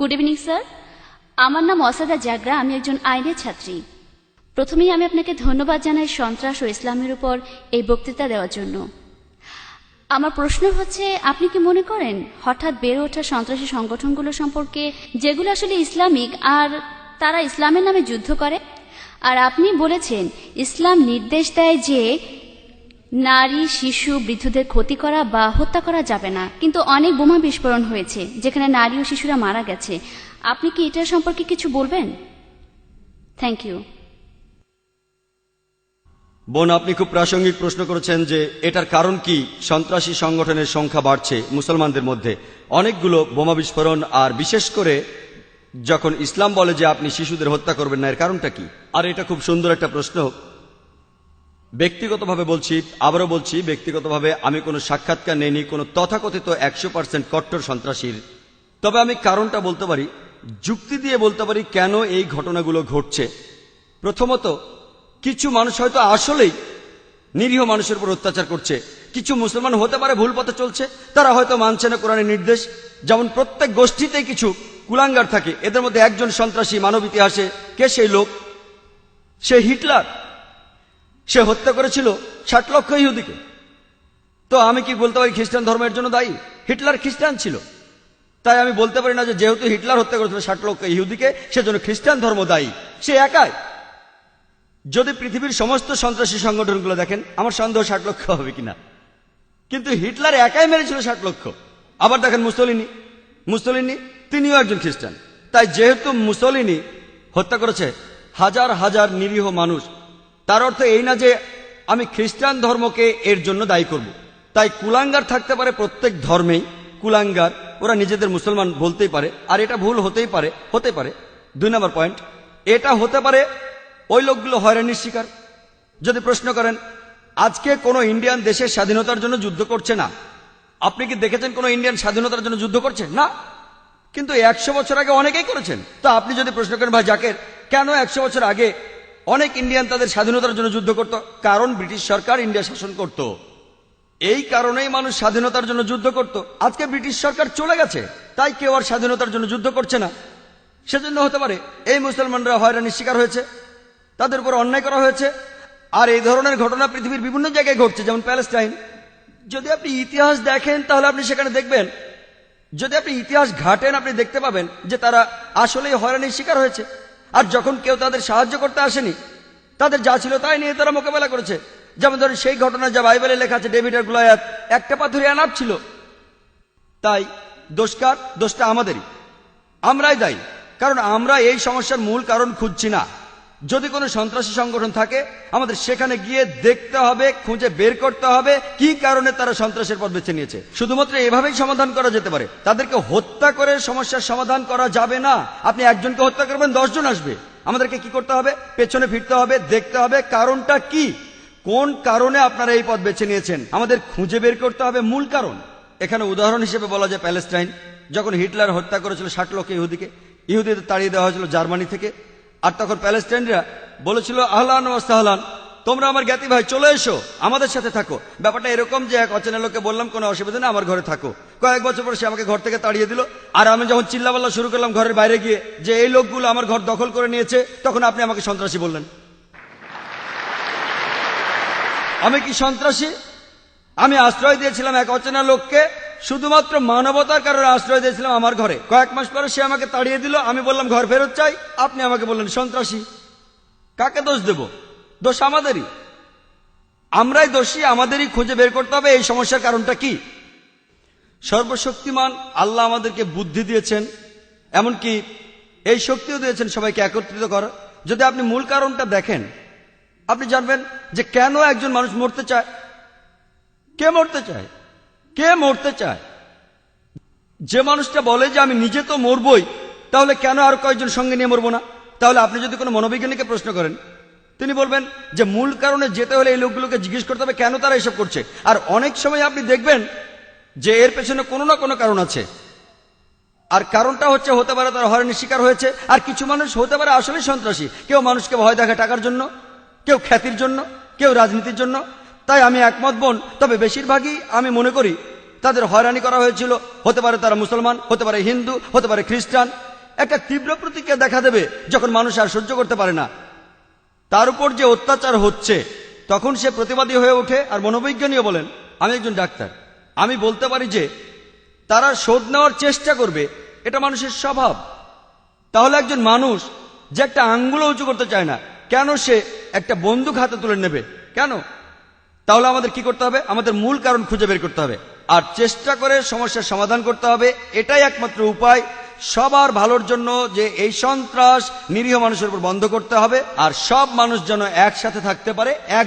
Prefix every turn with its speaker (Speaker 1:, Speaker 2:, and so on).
Speaker 1: Good evening sir আমার নাম অসাদা জাগরা, আমি একজন আইনের ছাত্রী। প্রথমেই আমি আপনাকে ধন্যবাদ জানাই সন্ত্রাস ও ইসলামের উপর এই বক্তৃতা দেওয়ার জন্য। আমার প্রশ্ন হচ্ছে, আপনি কি মনে করেন, হঠাৎ বেড়ে ওঠা সন্ত্রাসী সংগঠনগুলো সম্পর্কে যেগুলো আসলে ইসলামিক আর তারা ইসলামের নামে যুদ্ধ করে? আর আপনি বলেছেন, ইসলাম নির্দেশ দেয় যে নারী, শিশু, বৃদ্ধদের ক্ষতি করা বা হত্যা করা যাবে না। কিন্তু অনেক বোমা বিস্ফোরণ হয়েছে, যেখানে নারী ও শিশুরা মারা গেছে। আপনি কি এটার সম্পর্কে কিছু বলবেন? থ্যাংক ইউ
Speaker 2: বোন, আপনি খুব প্রাসঙ্গিক প্রশ্ন করেছেন যে এটার কারণ কি? সন্ত্রাসী সংগঠনের সংখ্যা বাড়ছে মুসলমানদের মধ্যে। অনেকগুলো বোমা বিস্ফোরণ, আর বিশেষ করে যখন ইসলাম বলে যে আপনি শিশুদের হত্যা করবেন না, এর কারণটা কি? আর, এটা খুব সুন্দর একটা প্রশ্ন। ব্যক্তিগতভাবে বলছি, আবারও বলছি, ব্যক্তিগতভাবে আমি কোনো সাক্ষাৎকার নেইনি, কোনো তথাকথিত একশো পার্সেন্ট কট্টর সন্ত্রাসীর। তবে আমি কারণটা বলতে পারি, যুক্তি দিয়ে বলতে পারি কেন এই ঘটনাগুলো ঘটছে। প্রথমত, কিছু মানুষ হয়তো আসলেই নিরীহ মানুষের উপর অত্যাচার করছে। কিছু মুসলমান হতে পারে ভুল পথে চলছে, তারা হয়তো মানছে না কোরআনের নির্দেশ। যেমন প্রত্যেক গোষ্ঠীতেই কিছু কুলাঙ্গার থাকে, এদের মধ্যে একজন সন্ত্রাসী মানব ইতিহাসে, কে সেই লোক? সে হিটলার। সে হত্যা করেছিল ষাট লক্ষ ইহুদিকে। তো আমি কি বলতে পারি খ্রিস্টান ধর্মের জন্য দায়ী? হিটলার খ্রিস্টান ছিল। তাই আমি বলতে পারি না যেহেতু হিটলার হত্যা করেছিল ষাট লক্ষ ইহুদিকে, সেজন্য খ্রিস্টান ধর্ম দায়ী। সে একাই। যদি পৃথিবীর সমস্ত সন্ত্রাসী সংগঠনগুলো দেখেন, আমার সন্দেহ ষাট লক্ষ হবে কিনা? কিন্তু হিটলার একাই মেরেছিল ষাট লক্ষ। আবার দেখেন মুসলিনি। মুসলিনি, তিনিও একজন খ্রিস্টান। তাই যেহেতু মুসলিনি হত্যা করেছে, হাজার হাজার নিরীহ মানুষ তার অর্থ এই না যে আমি খ্রিস্টান ধর্মকে এর জন্য দায়ী করব। তাই কুলাঙ্গার থাকতে পারে প্রত্যেক ধর্মেই। কুলাঙ্গার, ওরা নিজেদের মুসলমান বলতেই পারে। আর এটা ভুল হতেই পারে, হতে পারে। দুই নম্বর পয়েন্ট, এটা হতে পারে ওই লোকগুলো হয়রানির শিকার। যদি প্রশ্ন করেন, আজকে কোনো ইন্ডিয়ান দেশের স্বাধীনতার জন্য যুদ্ধ করছে না? আপনি কি দেখেছেন কোনো ইন্ডিয়ান স্বাধীনতার জন্য যুদ্ধ করছে? না। কিন্তু একশো বছর আগে অনেকেই করেছেন। তো আপনি যদি প্রশ্ন করেন, ভাই জাকের, কেন একশো বছর আগে অনেক ইন্ডিয়ান তাদের স্বাধীনতার জন্য যুদ্ধ করত, কারণ ব্রিটিশ সরকার ইন্ডিয়া শাসন করত। এই কারণেই মানুষ স্বাধীনতার জন্য যুদ্ধ করত। আজকে ব্রিটিশ সরকার চলে গেছে, তাই কেউ আর স্বাধীনতার জন্য যুদ্ধ করছে না। সেজন্য হতে পারে, এই মুসলমানরা হয়রানির শিকার হয়েছে, তাদের উপর অন্যায় করা হয়েছে, আর এই ধরনের ঘটনা পৃথিবীর বিভিন্ন জায়গায় ঘটছে, যেমন প্যালেস্টাইন। যদি আপনি ইতিহাস দেখেন, তাহলে আপনি সেখানে দেখবেন, যদি আপনি ইতিহাস ঘাটেন, আপনি দেখতে পাবেন যে তারা আসলেই হয়রানির শিকার হয়েছে। আর যখন কেউ তাদের সাহায্য করতে আসেনি, তাদের যা ছিল তাই নিয়ে তারা মোকাবেলা করেছে। যেমন ধরেন সেই ঘটনা যা বাইবেলে লেখা আছে, ডেভিড আর গুলায়াত, একটা পাথরে আনাপ ছিল। তাই দোষকার, দোষটা আমাদেরই। আমরাই দায়ী, কারণ আমরা এই সমস্যার মূল কারণ খুঁজছি না। যদি কোনো সন্ত্রাসী সংগঠন থাকে, আমাদের সেখানে গিয়ে দেখতে হবে, খুঁজে বের করতে হবে কি কারণে তারা সন্ত্রাসের পথ বেছে নিয়েছে। শুধুমাত্র এভাবেই সমাধান করা যেতে পারে। তাদেরকে হত্যা করে সমস্যার সমাধান করা যাবে না। আপনি একজনকে হত্যা করবেন, দশজন আসবে। আমাদেরকে কি করতে হবে? পেছনে ফিরতে হবে, দেখতে হবে কারণটা কি? কোন কারণে আপনারা এই পথ বেছে নিয়েছেন? আমাদের খুঁজে বের করতে হবে মূল কারণ। এখানে উদাহরণ হিসেবে বলা যায় প্যালেস্টাইন। যখন হিটলার হত্যা করেছিল ষাট লক্ষ ইহুদিকে, ইহুদিদের তাড়িয়ে দেওয়া হয়েছিল জার্মানি থেকে। আর তখন প্যালেস্টাইনরা বলেছিল, আহলান ওয়াস্তাহলান তোমরা আমার জ্ঞাতি ভাই, চলে এসো, আমাদের সাথে থাকো। ব্যাপারটা এরকম যে এক অচেনা লোককে বললাম, কোনো অসুবিধা নেই, আমার ঘরে থাকো। কয়েক বছর পর সে আমাকে ঘর থেকে তাড়িয়ে দিল। আর আমি যখন চিল্লাপাল্লা শুরু করলাম ঘরের বাইরে গিয়ে, যে এই লোকগুলো আমার ঘর দখল করে নিয়েছে, তখন আপনি আমাকে সন্ত্রাসী বললেন। আমি কি সন্ত্রাসী? আমি আশ্রয় দিয়েছিলাম এক অচেনা লোককে শুধুমাত্র মানবতার কারণে আশ্রয় দিয়েছিলাম আমার ঘরে। কয়েক মাস পরে সে আমাকে তাড়িয়ে দিল, আমি বললাম, ঘর ফেরত চাই? আপনি আমাকে বললেন, সন্ত্রাসী। কাকে দোষ দেব? দোষ আমাদেরই। আমরাই দোষী, আমাদেরই খুঁজে বের করতে হবে, এই সমস্যার কারণটা কি? সর্বশক্তিমান আল্লাহ আমাদেরকে বুদ্ধি দিয়েছেন, এমনকি এই শক্তিও দিয়েছেন সবাইকে একত্রিত করা। যদি আপনি মূল কারণটা দেখেন, আপনি জানবেন যে কেন একজন মানুষ মরতে চায়? কে মরতে চায়? কে মরতে চায়? যে মানুষটা বলে যে আমি নিজে তো মরবই, তাহলে কেন আর কয়েকজন সঙ্গে নিয়ে মরবো না? তাহলে আপনি যদি কোনো মনোবিজ্ঞানীকে প্রশ্ন করেন, তিনি বলবেন যে মূল কারণে যেতে হলে এই লোকগুলোকে জিজ্ঞেস করতে হবে কেন তারা এসব করছে। আর অনেক সময় আপনি দেখবেন যে এর পেছনে কোনো না কোনো কারণ আছে। আর কারণটা হচ্ছে, হতে পারে তারা হয়রানির শিকার হয়েছে। আর কিছু মানুষ হতে পারে আসলে সন্ত্রাসী। কেউ মানুষকে ভয় দেখে টাকার জন্য, কেউ খ্যাতির জন্য, কেউ রাজনীতির জন্য। তাই আমি একমত, বোন। তবে বেশিরভাগই আমি মনে করি তাদের হয়রানি করা হয়েছিল। হতে পারে তারা মুসলমান, হতে পারে হিন্দু, হতে পারে খ্রিস্টান। একটা তীব্র প্রতিক্রিয়া দেখা দেবে যখন মানুষ আর সহ্য করতে পারে না। তার উপর যে অত্যাচার হচ্ছে, তখন সে প্রতিবাদী হয়ে ওঠে আর মনোবৈজ্ঞানীয় বলেন, আমি একজন ডাক্তার। আমি বলতে পারি যে, তারা শোধ নেওয়ার চেষ্টা করবে। এটা মানুষের স্বভাব। তাহলে একজন মানুষ যে একটা আঙ্গুল উঁচু করতে চায় না, কেন সে একটা বন্দুক হাতে তুলে নেবে? কেন? তাহলে আমাদের কি করতে হবে? আমাদের মূল কারণ খুঁজে বের করতে হবে। আর চেষ্টা করে সমস্যার সমাধান করতে হবে। এটাই একমাত্র উপায়। সবার ভালোর জন্য যে এই সন্ত্রাস নিরীহ মানুষের উপর বন্ধ করতে হবে। আর সব মানুষ যেন একসাথে থাকতে পারে, এক